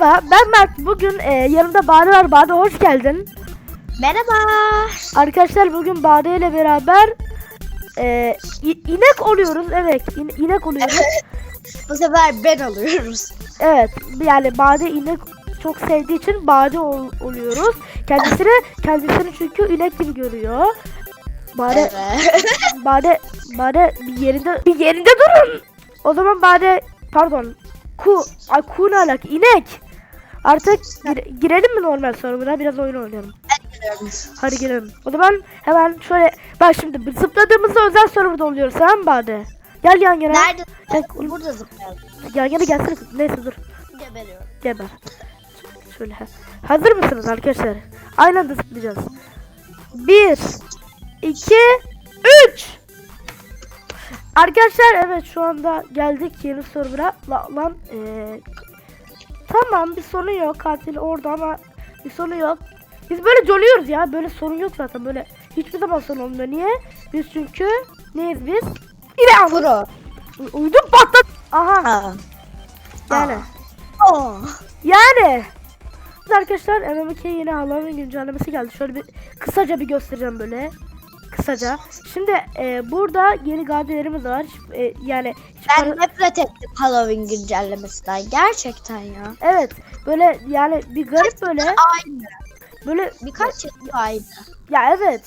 Merhaba ben Mert. Bugün e, yanımda Bade var. Bade hoş geldin. Merhaba. Arkadaşlar bugün Bade ile beraber e, inek oluyoruz. Evet in- inek oluyoruz. Bu sefer ben alıyoruz. evet yani Bade inek çok sevdiği için Bade ol- oluyoruz. Kendisini kendisini çünkü inek gibi görüyor. Bade Evet. Bade Bade bir yerinde bir yerinde durun. O zaman Bade pardon ku ay ku ne alaka inek. Artık gir- girelim mi normal server'a biraz oyun oynayalım. Hadi girelim. O zaman hemen şöyle bak şimdi zıpladığımızda özel server'da oluyoruz tamam mı Bade? Gel yan yana. Nerede? Gel, Burada zıplayalım. yan yana gelsene. Neyse dur. Geberiyorum. Geber. Şöyle. Hazır mısınız arkadaşlar? Aynı anda zıplayacağız. 1 2 3 Arkadaşlar evet şu anda geldik yeni server'a. La, lan eee Tamam bir sorun yok. Katil orada ama bir sorun yok. Biz böyle coluyoruz ya. Böyle sorun yok zaten. Böyle hiçbir zaman sorun olmuyor. Niye? Biz çünkü neyiz biz? Yine Pro. uydum patlat. Aha Aa. yani. Oh. Yani. Biz Arkadaşlar MMK yeni Halloween güncellemesi geldi. Şöyle bir kısaca bir göstereceğim böyle. Kısaca. Şimdi e, burada yeni gadelerimiz var. E, yani Ben para- nefret ettim Halloween güncellemesinden. Gerçekten ya. Evet. Böyle yani bir garip böyle. Aynı. Böyle Birkaç yıl aynı. ya evet.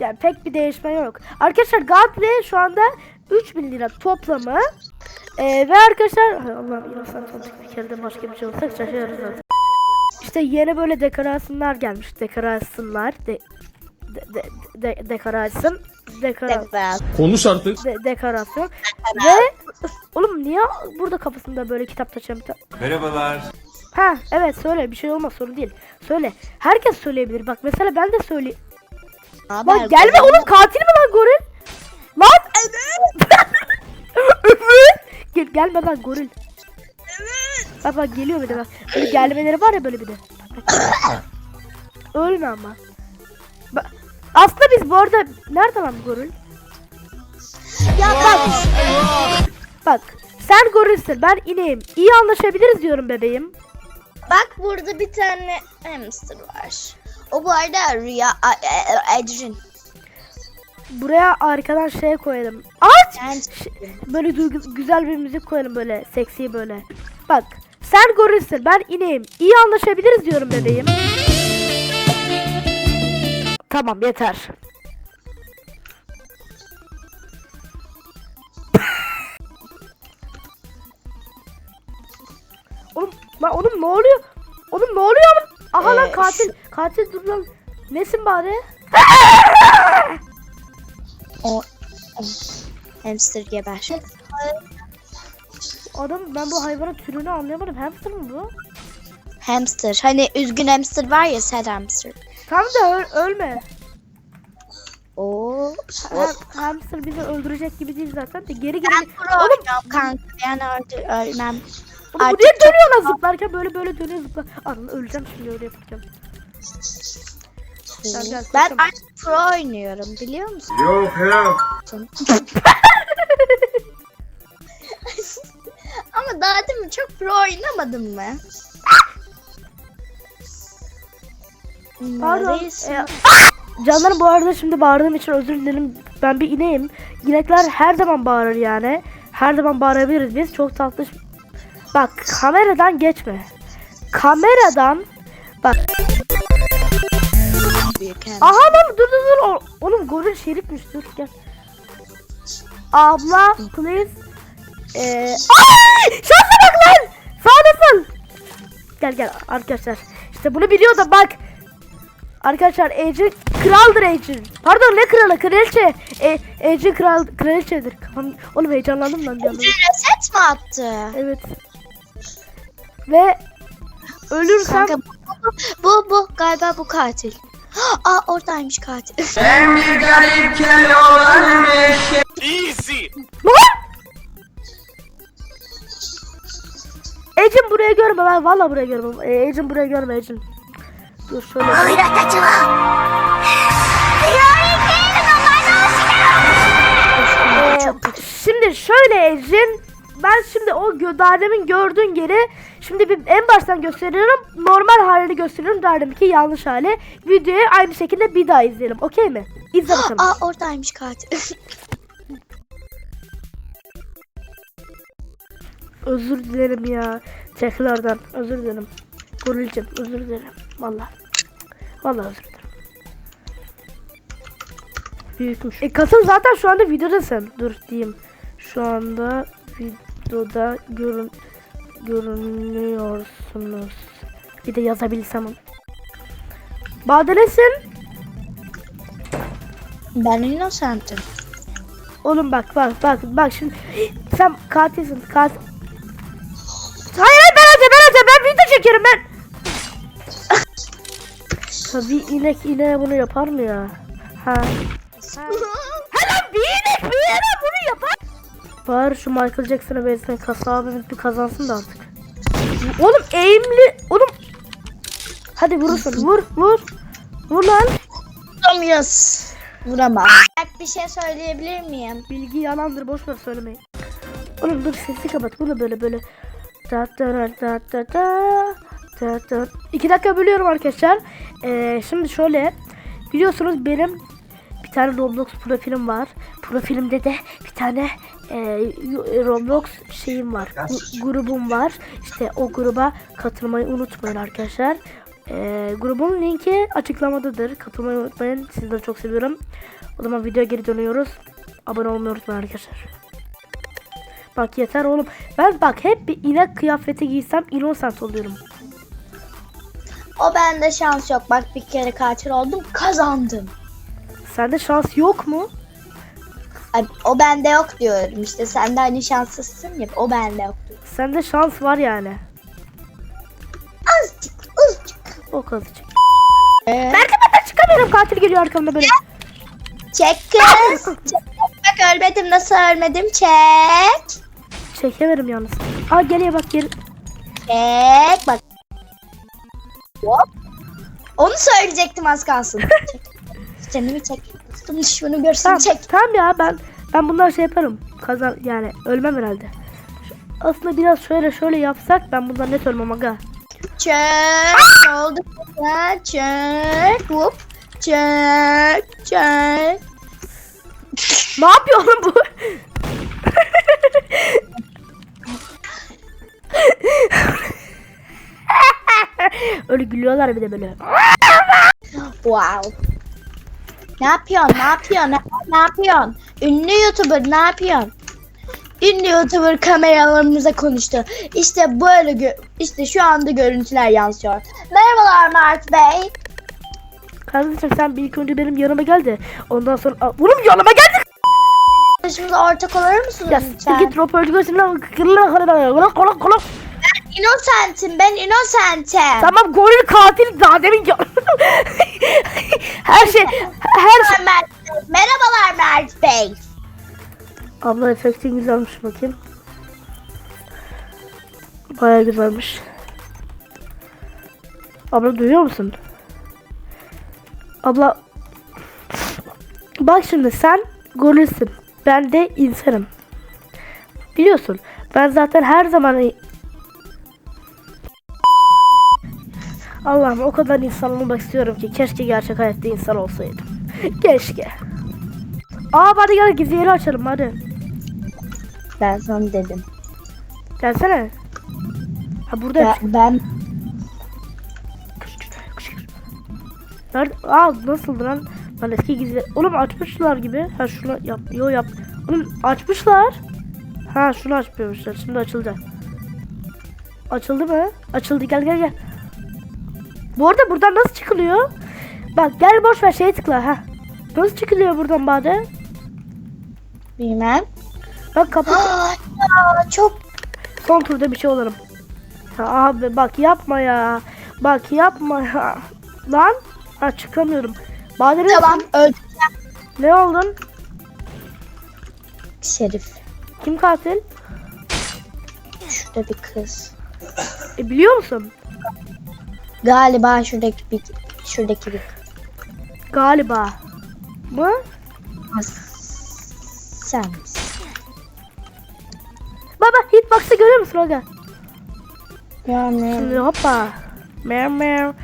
Yani pek bir değişme yok. Arkadaşlar Godly şu anda 3000 lira toplamı. E, ve arkadaşlar Allah'ım inansan tanıdık bir kere de başka bir şey olsak şaşırırız. İşte yeni böyle dekorasyonlar gelmiş. Dekorasyonlar. De, de, de, de, dekorasyon. Dekora, Evet. Konuş artık. de, dekorasyon. Ve oğlum niye burada kafasında böyle kitap taşıyan bir Merhabalar. Ha evet söyle bir şey olmaz sorun değil. Söyle. Herkes söyleyebilir. Bak mesela ben de. Haber Lan gelme oğlum katil mi lan goril? Lan! Evet. Gel, gelme lan goril. Bak bak geliyor bir de bak. Böyle gelmeleri var ya böyle bir de. Bak, bak. Ölme ama. Aslında biz bu arada nerede lan goril? Ya bak. Bak sen gorilsin ben ineğim. İyi anlaşabiliriz diyorum bebeğim. Bak burada bir tane hamster var. O bu arada Rüya a- e-. Buraya arkadan şey koyalım. Aç! Yani Böyle duygu- güzel bir müzik koyalım böyle seksi böyle. Bak sen gorilsin ben ineğim. İyi anlaşabiliriz diyorum bebeğim. Tamam yeter. oğlum lan oğlum ne oluyor? Oğlum ne oluyor? Aha lan Ee, katil. Katil dur lan. Nesin bari? o, o. Hamster geber. Adam ben bu hayvanın türünü anlayamadım. Hamster mı bu? Hamster. Hani üzgün hamster var ya sad hamster. Tam da öl- ölme. Oo. Ham- hamster bizi öldürecek gibi değil zaten de geri geri. Ben pro oynuyorum kanka. Yani öldü, ölmem. oğlum bu niye dönüyor lan zıplarken böyle böyle dönüyor zıplar. Anam öleceğim şimdi öyle yapacağım. Gel, gel, Ben artık pro oynuyorum biliyor musun? Yok yok. Ama daha değil mi çok pro oynamadım mı? Pardon. E, canlarım bu arada şimdi bağırdığım için özür dilerim. Ben bir ineğim. İnekler her zaman bağırır yani. Her zaman bağırabiliriz biz. Çok tatlı. Bak kameradan geçme. Kameradan bak. Aha lan dur dur dur. Oğlum goril şerifmiş dur gel. Abla please. Ee, ay! Şansa bak lan! Sağdasın. Gel gel arkadaşlar. İşte bunu biliyor da bak. Arkadaşlar Ece kraldır Ece. Pardon ne kralı kraliçe. E, Ece kral kraliçedir. Kafam, oğlum heyecanlandım lan bir anda. Reset mi attı? Evet. Ve ölürsem Kanka bu, bu, bu galiba bu katil. Aa oradaymış katil. Lan! Ecin buraya görme ben valla buraya görme. E, Ecin buraya görme Ecin. Dur şöyle. Ee, şimdi şöyle Ecin. ben şimdi o gö- daha demin gördüğün yeri şimdi bir en baştan gösteriyorum. Normal halini gösteriyorum. Daha deminki yanlış hali. Videoyu aynı şekilde bir daha izleyelim. Okey mi? İzle bakalım. Aa oradaymış katil. Özür dilerim ya. Tekrardan özür dilerim. Gorilcim özür dilerim. Vallahi. Vallahi özür dilerim. Büyükmüş. E katıl zaten şu anda videodasın. Dur diyeyim. Şu anda videoda görün görünüyorsunuz. Bir de yazabilsem. Badenesin. ben Innocent'im. Oğlum bak bak bak bak şimdi sen katilsin katil. Hayır hayır ben atacağım ben atacağım ben video çekiyorum ben. Tabii inek ineğe bunu yapar mı ya? Ha. Hala bir inek bir inek bunu yapar. Bari şu Michael Jackson'a benzeyen kasa abimiz bir kazansın da artık. Oğlum eğimli oğlum. Hadi vurursun vur vur. Vur lan. Vuramıyoruz. Vuramam. Bir şey söyleyebilir miyim? Bilgi yalandır boş ver söylemeyin. Oğlum dur sesi kapat. Bu da böyle böyle. Da da da da da da. İki dakika bölüyorum arkadaşlar. Ee, şimdi şöyle. Biliyorsunuz benim bir tane Roblox profilim var. Profilimde de bir tane e, Roblox şeyim var. gu- grubum var. İşte o gruba katılmayı unutmayın arkadaşlar. E, grubun linki açıklamadadır. Katılmayı unutmayın. Sizleri çok seviyorum. O zaman videoya geri dönüyoruz. Abone olmayı unutmayın arkadaşlar. Bak yeter oğlum. Ben bak hep bir inek kıyafeti giysem innocent oluyorum. O bende şans yok. Bak bir kere katil oldum kazandım. Sende şans yok mu? Ay, o bende yok diyorum işte. Sen de hani şanslısın ya. O bende yok diyor. Sende şans var yani. Azıcık azıcık. O kazacak. Ee, Merdivenden çıkamıyorum. Katil geliyor arkamda böyle. çek kız. Çek. Bak ölmedim nasıl ölmedim çek. Çekemedim yalnız. Aa geliyor bak geri. Çek bak. Onu söyleyecektim az kalsın. çek. Canımı çek. Dostum düşmanı görsün Tamam, çek. tamam ya ben ben bunlar şey yaparım. Kazan yani ölmem herhalde. Aslında biraz şöyle şöyle yapsak ben bundan net ölmem aga. Çek. Ne oldu? Çek. Hop. Çek. Çek. Ne yapıyor oğlum bu? Öyle gülüyorlar bir de böyle. Wow. Ne yapıyorsun? Ne yapıyorsun? Ne, ne yapıyorsun? Ünlü YouTuber ne yapıyorsun? Ünlü YouTuber kameralarımıza konuştu. İşte böyle işte şu anda görüntüler yansıyor. Merhabalar Mert Bey. Kardeşim sen bir ilk önce benim yanıma gel de ondan sonra oğlum yanıma geldi. Başımıza ortak olur musunuz Ya lütfen? git röportaj görsün kolak kolak kolak. Innocentim ben innocentim. Tamam goril katil daha demin ya- her şey her şey. Bey. Merhabalar Mert Bey. Abla efektin güzelmiş bakayım. Baya güzelmiş. Abla duyuyor musun? Abla Bak şimdi sen gorilsin. Ben de insanım. Biliyorsun. Ben zaten her zaman Allah'ım o kadar insan olmak istiyorum ki keşke gerçek hayatta insan olsaydım. keşke. Aa hadi gel gizli yeri açalım hadi. Ben sana dedim. Gelsene. Ha burada Ya, ben Nerede? Aa nasıldı lan? Lan eski gizli. Oğlum açmışlar gibi. Ha şunu yap. Yo yap. Oğlum açmışlar. Ha şunu açmıyormuşlar. Şimdi açıldı. Açıldı mı? Açıldı. Gel gel gel. Bu arada buradan nasıl çıkılıyor? Bak gel boş ver şeye tıkla ha. Nasıl çıkılıyor buradan Bade? bilmem. Bak kapı Aa, ya çok son turda bir şey olalım. Ha, abi bak yapma ya. Bak yapma ya. Lan. Ha çıkamıyorum. Bade tamam öldüm. Ne oldun? Şerif. Kim katil? Şurada bir kız. E, biliyor musun? Galiba şuradaki bir şuradaki bir Galiba. Mı? Sen? Baba hitbox'ı görüyor musun aga? Yani Şimdi hoppa. Meow meow.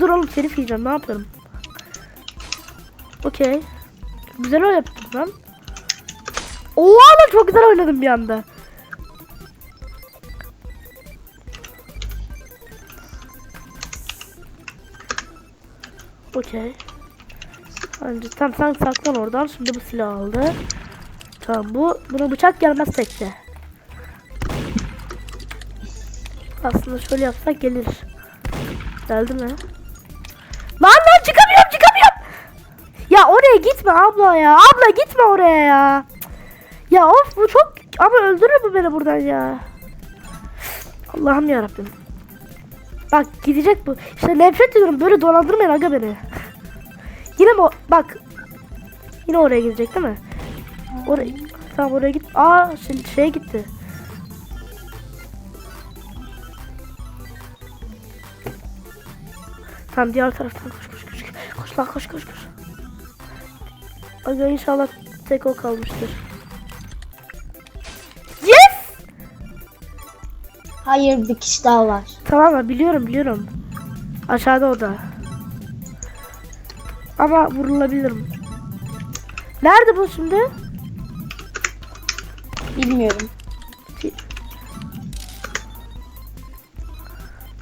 Dur oğlum telif yiyeceğim ne yapıyorum? Okey. Güzel yaptım lan. Oha lan çok güzel oynadım bir anda. Okey. Önce tam sen saklan oradan. Şimdi bu silah aldı. Tamam bu. Buna bıçak gelmez tekte. Aslında şöyle yapsak gelir. Geldi mi? Lan lan çıkamıyorum çıkamıyorum. Ya oraya gitme abla ya. Abla gitme oraya ya. Ya of bu çok ama öldürür bu beni buradan ya. Allah'ım yarabbim. Bak gidecek bu. İşte nefret ediyorum böyle dolandırmayın aga beni. Yine o? Bak. Yine oraya gidecek değil mi? Oraya. Tamam oraya git. Aa şey, şeye gitti. Tamam diğer taraftan koş koş koş. Koş lan koş koş koş. Aga inşallah tek o kalmıştır. Yes! hayır bir kişi daha var. Tamam? Biliyorum biliyorum. Aşağıda o da. Ama vurulabilirim. Nerede bu şimdi? Bilmiyorum.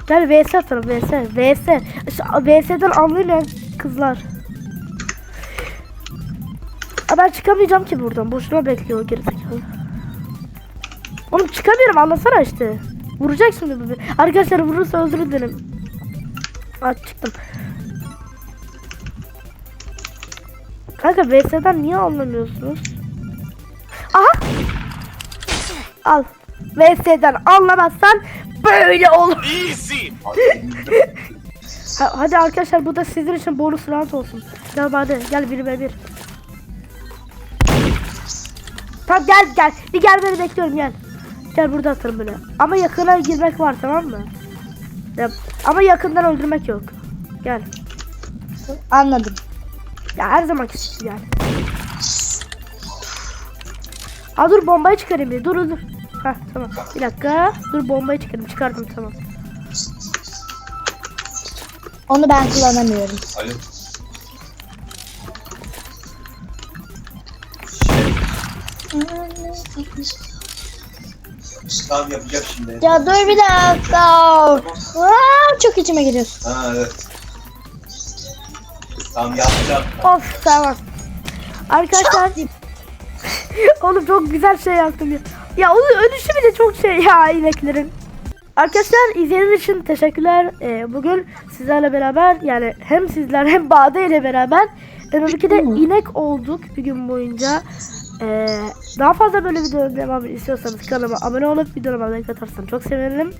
Gel VS atalım VS. VS. VS'den anlayamayan kızlar. Aa, ben çıkamayacağım ki buradan. Boşuna bekliyor gerizekalı. Oğlum çıkamıyorum anlasana işte. Vuracak şimdi bu. Arkadaşlar vurursa öldürür dedim. Aa çıktım. Kanka VS'den niye anlamıyorsunuz? Aha! Al. VS'den anlamazsan böyle olur. Easy. Ha- hadi arkadaşlar bu da sizin için bonus round olsun. Gel hadi gel bir ve bir. Tamam gel gel. Bir gel beni bekliyorum gel. Gel burada atarım böyle. Ama yakına girmek var tamam mı? Ya, ama yakından öldürmek yok. Gel. Anladım. Ya her zaman için yani. Aa dur bombayı çıkarayım bir. Dur dur. Heh tamam. Bir dakika. Dur bombayı çıkarayım. Çıkardım tamam. Onu ben kullanamıyorum. Alo. Tamam yapacak şimdi. Ya dur bir dakika. Aa, çok içime giriyor. Ha evet. Tamam yapacağım. Of tamam. Arkadaşlar oğlum çok güzel şey yaptım ya. Ya onun ölüşü bile çok şey ya ineklerin. Arkadaşlar izlediğiniz için teşekkürler. Ee, bugün sizlerle beraber yani hem sizler hem Bade ile beraber MMK'de inek olduk bir gün boyunca. Ee, daha fazla böyle videoların devamını istiyorsanız kanalıma abone olup videoma like atarsanız çok sevinirim.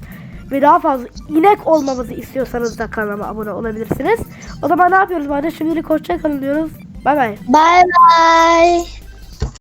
Ve daha fazla inek olmamızı istiyorsanız da kanalıma abone olabilirsiniz. O zaman ne yapıyoruz Bade? Şimdilik hoşça kalın diyoruz. Bay bay. Bye bye.